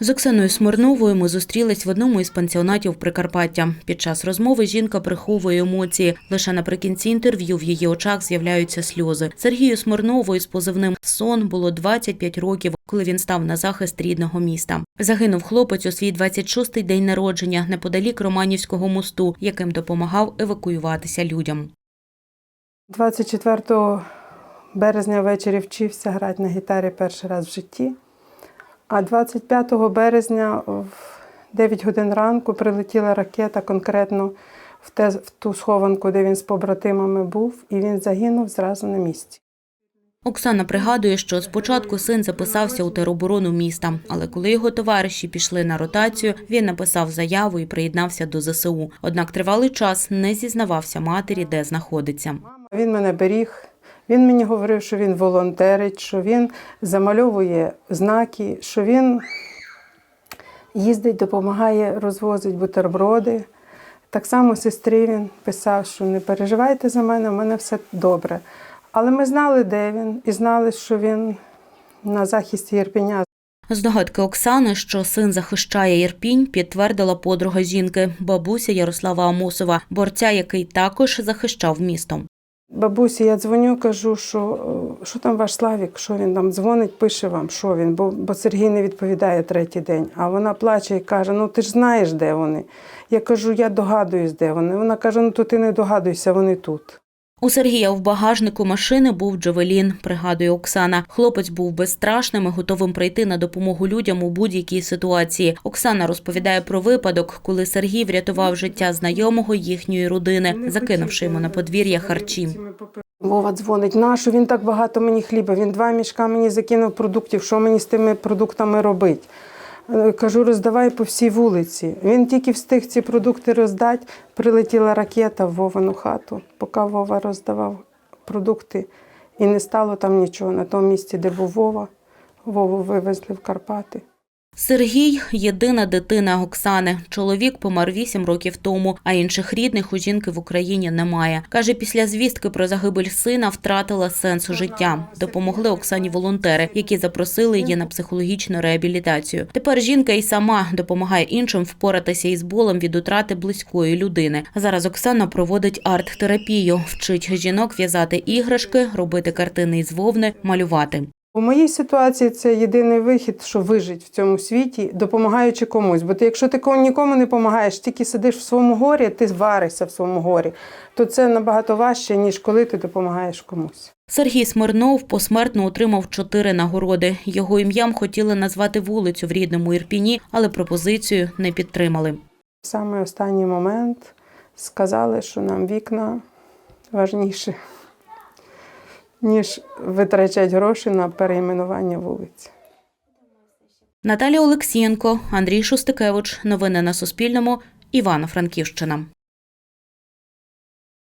З Оксаною Смирновою ми зустрілись в одному із пансіонатів Прикарпаття. Під час розмови жінка приховує емоції. Лише наприкінці інтерв'ю в її очах з'являються сльози. Сергію Смирновою з позивним сон було 25 років, коли він став на захист рідного міста. Загинув хлопець у свій 26-й день народження неподалік Романівського мосту, яким допомагав евакуюватися людям. 24 березня ввечері вчився грати на гітарі перший раз в житті. А 25 березня в 9 годин ранку прилетіла ракета конкретно в, те, в ту схованку, де він з побратимами був, і він загинув зразу на місці. Оксана пригадує, що спочатку син записався у тероборону міста, але коли його товариші пішли на ротацію, він написав заяву і приєднався до ЗСУ. Однак тривалий час не зізнавався матері, де знаходиться. Він мене беріг. Він мені говорив, що він волонтерить, що він замальовує знаки, що він їздить, допомагає, розвозить бутерброди. Так само сестрі він писав, що не переживайте за мене, у мене все добре. Але ми знали, де він, і знали, що він на захисті Єрпеня. Здогадки Оксани, що син захищає Ірпінь, підтвердила подруга жінки, бабуся Ярослава Амосова, борця, який також захищав місто. Бабусі, я дзвоню, кажу, що, е, що там ваш Славік, що він там дзвонить, пише вам, що він, бо, бо Сергій не відповідає третій день. А вона плаче і каже: Ну ти ж знаєш, де вони. Я кажу, я догадуюсь, де вони. Вона каже: Ну то ти не догадуйся, вони тут. У Сергія в багажнику машини був Джавелін, пригадує Оксана. Хлопець був безстрашним і готовим прийти на допомогу людям у будь-якій ситуації. Оксана розповідає про випадок, коли Сергій врятував життя знайомого їхньої родини, закинувши йому на подвір'я харчі. Вова дзвонить, нашу він так багато мені хліба, він два мішка мені закинув продуктів, що мені з тими продуктами робити? Кажу, роздавай по всій вулиці. Він тільки встиг ці продукти роздати, прилетіла ракета в Вовину хату. Поки Вова роздавав продукти, і не стало там нічого. На тому місці, де був Вова, Вову вивезли в Карпати. Сергій єдина дитина Оксани. Чоловік помер вісім років тому, а інших рідних у жінки в Україні немає. Каже, після звістки про загибель сина втратила сенс життя. Допомогли Оксані волонтери, які запросили її на психологічну реабілітацію. Тепер жінка і сама допомагає іншим впоратися із болем від утрати близької людини. Зараз Оксана проводить арт-терапію, вчить жінок в'язати іграшки, робити картини із вовни, малювати. У моїй ситуації це єдиний вихід, що вижити в цьому світі, допомагаючи комусь. Бо ти, якщо ти нікому не допомагаєш, тільки сидиш в своєму горі, ти варишся в своєму горі, то це набагато важче, ніж коли ти допомагаєш комусь. Сергій Смирнов посмертно отримав чотири нагороди. Його ім'ям хотіли назвати вулицю в рідному Ірпіні, але пропозицію не підтримали. В самий останній момент сказали, що нам вікна важніше, ніж витрачати гроші на перейменування вулиць. Наталія Олексієнко, Андрій Шустикевич. Новини на Суспільному. Івано-Франківщина.